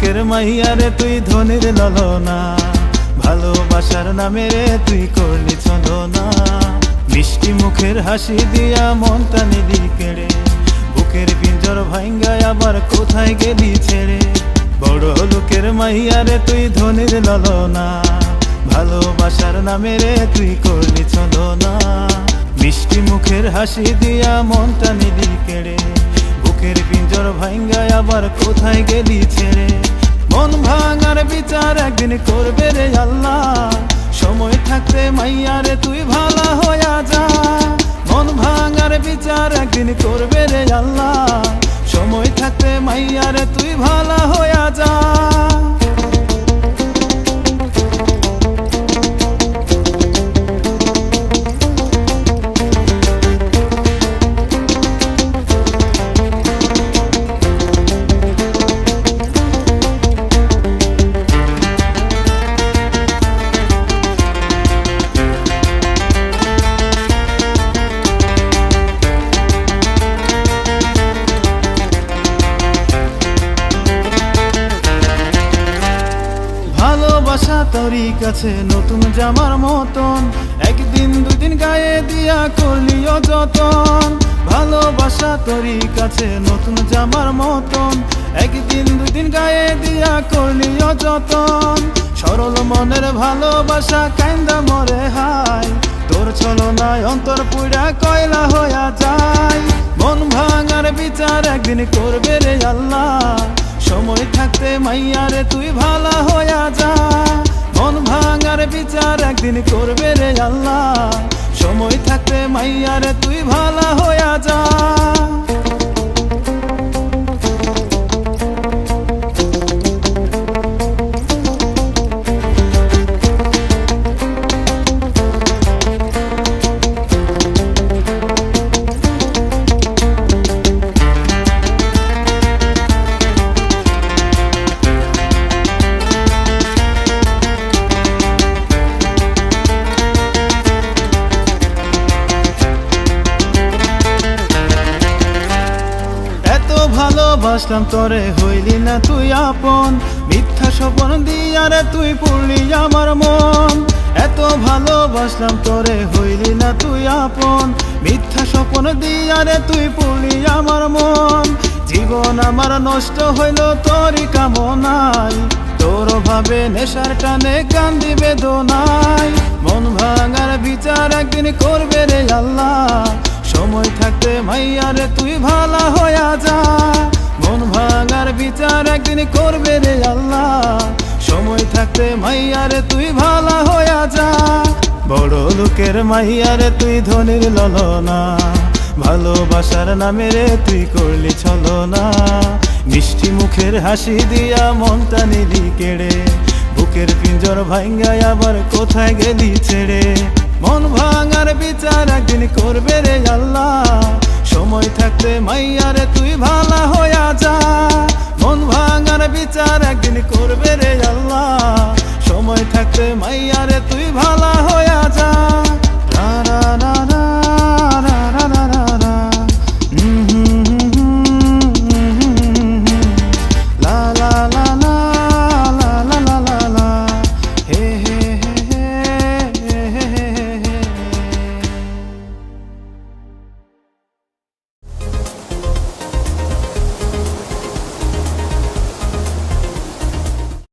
মাইয়ারে তুই ধনির ললনা ভালোবাসার নামে রে, তুই করলি চলনা মিষ্টি মুখের হাসি দিয়া মনটা নিলি কেড়ে বুকের পিঞ্জর ভাঙ্গায় আবার কোথায় গেলি ছেড়ে? বড় লোকের মাইয়ারে তুই ধনির ললনা ভালোবাসার নামে রে, তুই করলি চলনা মিষ্টি মুখের হাসি দিয়া মনটা নিলি কেড়ে বুকের পিঞ্জর ভাঙ্গায় আবার কোথায় গেলি ছেড়ে? মন ভাঙার বিচার একদিন করবে রে আল্লাহ। সময় থাকতে মাইয়ারে তুই ভালা হইয়া যা। মন ভাঙার বিচার একদিন করবে রে আল্লাহ। সময় থাকতে মাইয়ারে তুই ভালা হইয়া তোরই কাছে নতুন জামার মতন। একদিন, দুদিন গায়ে দিয়া করলিও যতন। ভালোবাসা তোরই কাছে নতুন জামার মতন। একদিন, দুদিন গায়ে দিয়া করলিও যতন। সরল মনের ভালোবাসা কান্দা মরে হাই তোর ছলনায় অন্তর পুরা কয়লা হইয়া যায়। মন ভাঙার বিচার একদিন করবে রে আল্লাহ। সময় থাকতে মাইয়ারে তুই ভালা হইয়া যা। একদিন করবে রে আল্লাহ। সময় থাকতে মাইয়ারে তুই ভালা হইয়া যা। ভালোবাসলাম তোরে হইলি না তুই আপন। মিথ্যা স্বপন দিয়ারে তুই পড়লি আমার মন। এত ভালোবাসলাম, তোরে হইলি না তুই আপন। মিথ্যা স্বপন দিয়ারে তুই পড়লি আমার মন। জীবন আমার নষ্ট হইল, তোরই কামনাই তোর ভাবে নেশার টানে কান্দি বেদনাই মন ভাঙার বিচার একদিন করবে রে আল্লাহ। সময় থাকতে মাইয়ারে তুই ভালা হইয়া যা। বিচার একদিন করবে রে আল্লাহ। সময় থাকতে মাইয়ারে তুই ভালা হইয়া যা। বড় লোকের মাইয়ারে তুই ধনির ললনা। ভালোবাসার নামে রে তুই করলি ছলনা। মিষ্টি মুখের হাসি দিয়া মনটা নিলি কেড়ে। বুকের পিঞ্জর ভাঙ্গায় আবার কোথায় গেলি ছেড়ে। মন ভাঙার বিচার একদিন করবে রে আল্লাহ। সময় থাকতে মাইয়ারে তুই ভালা হইয়া যা। মন ভাঙার বিচার একদিন করবে রে আল্লাহ। সময় থাকতে মাইয়ারে তুই ভালা